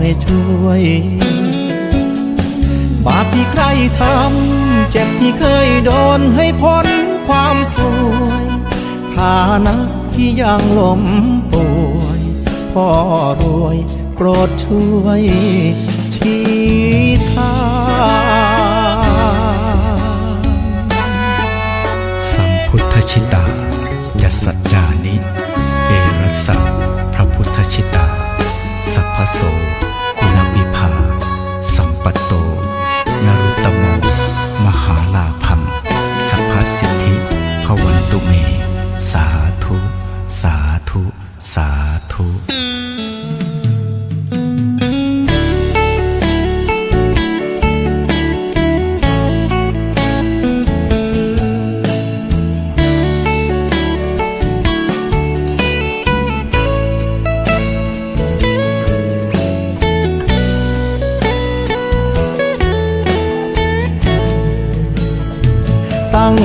ให้ช่วย บาปที่ใครทำเจ็บที่เคยโดนให้พ้นความสวยฐานะที่ยังล้มป่วยพ่อรวยโปรดช่วยชี้ทางสัมพุทธชิตา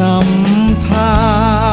นำทาง